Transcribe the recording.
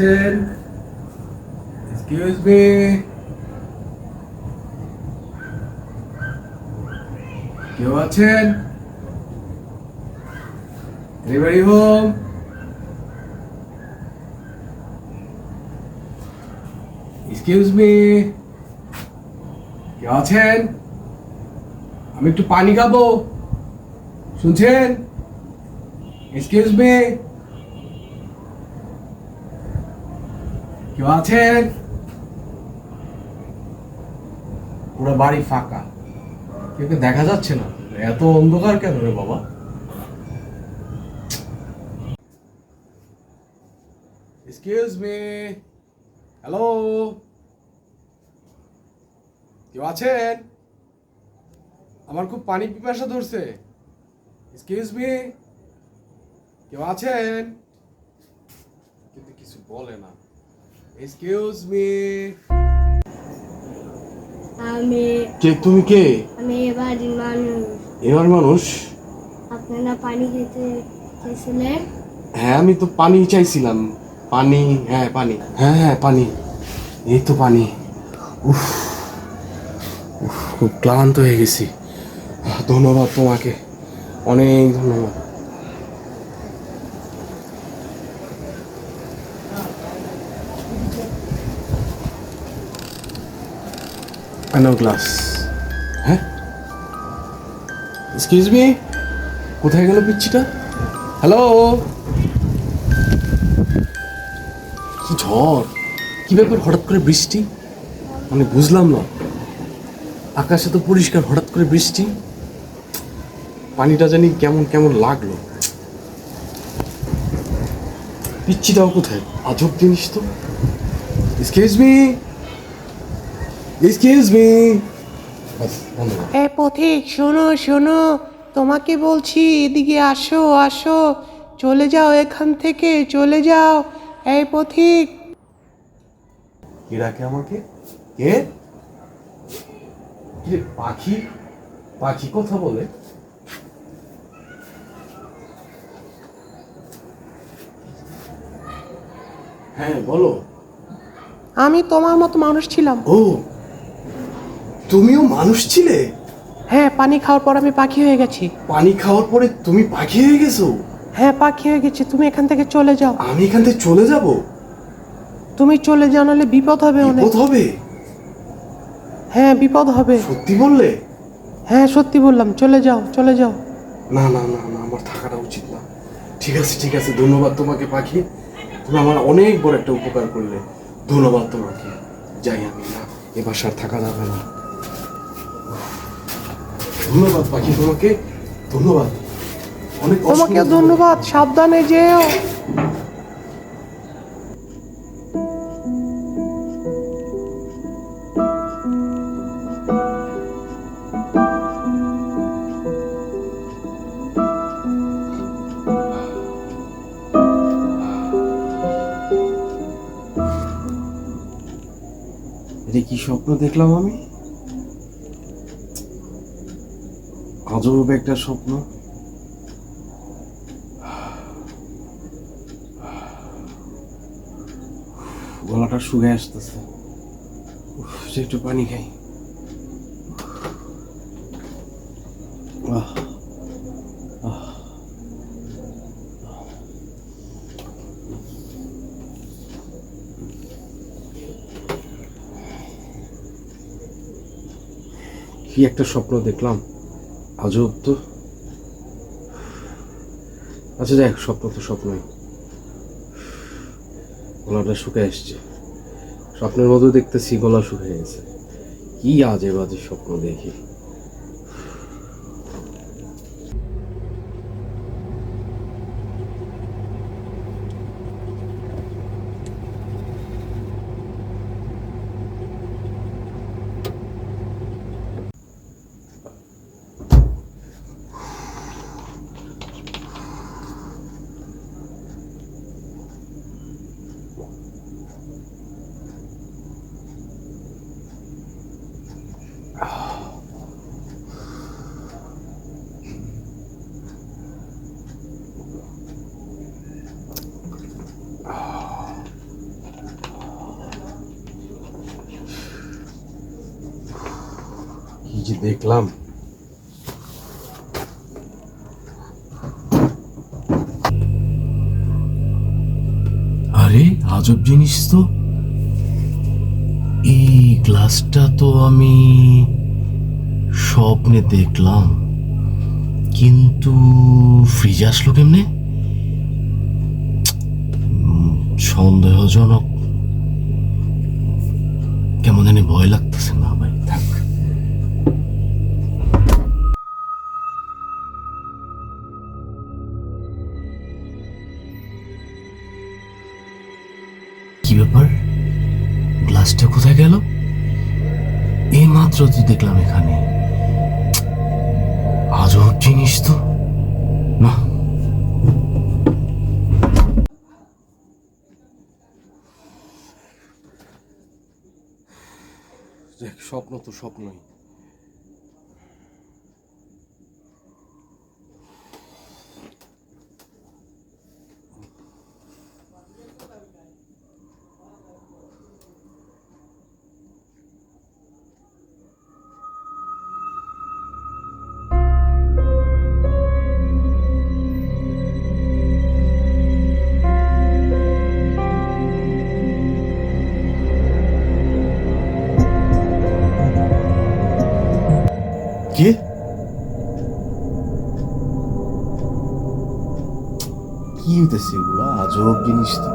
আছেন excuse me কেউ আছেন এনিবডি হোম এক্সকিউজ মি কেউ আছেন আমি একটু পানি খাব শুনছেন এক্সকিউজ মি কেউ আছেন? পুরো বাড়ি ফাঁকা। কেউ দেখা যাচ্ছে না? এত অন্ধকার কেন রে বাবা? এক্সকিউজ মি হ্যালো কেউ আছেন? আমার খুব পানি পিপাসা ধরছে। এক্সকিউজ মি কেউ আছেন? কিন্তু কিছু বলে না। এক্সকিউজ মি আমি কে? তুমি কে? আমি এবারের মানুষ। এবার মানুষ? আপনারা পানি খেতে চেয়েছিলেন হ্যাঁ আমি তো পানি চাইছিলাম। পানি হ্যাঁ পানি। হ্যাঁ হ্যাঁ পানি। এই তো পানি। উফ উফ, খুব ক্লান্ত হয়ে গেছি। ধন্যবাদ তোমাকে। অনেক ধন্যবাদ। আনো গ্লাস হ্যাঁ এক্সকিউজ মি কোথায় গেল পিচ্ছিটা? হ্যালো কি ঝড়? কি ব্যাপার হঠাৎ করে বৃষ্টি? মানে বুঝলাম না। আকাশে তো পরিষ্কার হঠাৎ করে বৃষ্টি। পানিটা জানি কেমন কেমন লাগল। পিচ্ছিটাও কোথায়? আজব জিনিস তো। এক্সকিউজ মি এক্সকিউজ মি এ পথিক শোনো শোনো তোমাকে বলছি এদিকে আসো আসো চলে যাও এখান থেকে চলে যাও এই পথিক কে ডাকে আমাকে? কে? পাখি? পাখি কথা বলে। হ্যাঁ বলো। আমি তোমার মতো মানুষ ছিলাম। ও তুমিও মানুষ ছিলে? হ্যাঁ পানি খাওয়ার পর আমি পাখি হয়ে গেছি। পানি খাওয়ার পরে তুমি পাখি হয়ে গেছো? হ্যাঁ পাখি হয়ে গেছি। তুমি এখান থেকে চলে যাও। আমি এখান থেকে চলে যাব? তুমি চলে যাও নাহলে বিপদ হবে অনেক। বিপদ হবে? হ্যাঁ বিপদ হবে। সত্যি বললে? হ্যাঁ সত্যি বললাম। চলে যাও চলে যাও। না না না না আমার থাকাটা উচিত না। ঠিক আছে ঠিক আছে ধন্যবাদ তোমাকে পাখি। তুমি আমার অনেক বড় একটা উপকার করলে। ধন্যবাদ তোমাকে। যাই আমি না এ বাসার থাকা যাবে না। ধন্যবাদ পাখি তোমাকে ধন্যবাদ। অনেক তোমাকে ধন্যবাদ সাবধানে যেও। এটা কি স্বপ্ন দেখলাম আমি? আজব একটা স্বপ্ন। গলাটা শুয়ে আসতেছে। একটু পানি খাই। কি একটা স্বপ্ন দেখলাম। আজব তো। আচ্ছা দেখ স্বপ্ন তো স্বপ্নই। গলাটা শুকে এসছে স্বপ্নের মধ্যে দেখতেছি গলা শুকে গেছে। কি আজে বাজে স্বপ্ন দেখি। যে দেখলাম। আরে, আজব জিনিস তো। এই গ্লাসটা তো আমি স্বপ্নে দেখলাম। কিন্তু ফ্রিজে আসলো কেমনে? সন্দেহজনক। কেমন জানি ভয় লাগতেছে না। ব্যাপার? গ্লাসটা কোথায় গেল? এই মাত্র তো দেখলাম এখানে। আজব জিনিস তো না স্বপ্ন তো স্বপ্নই। কে? কি হইতেছে এগুলা? আজব জিনিস তো।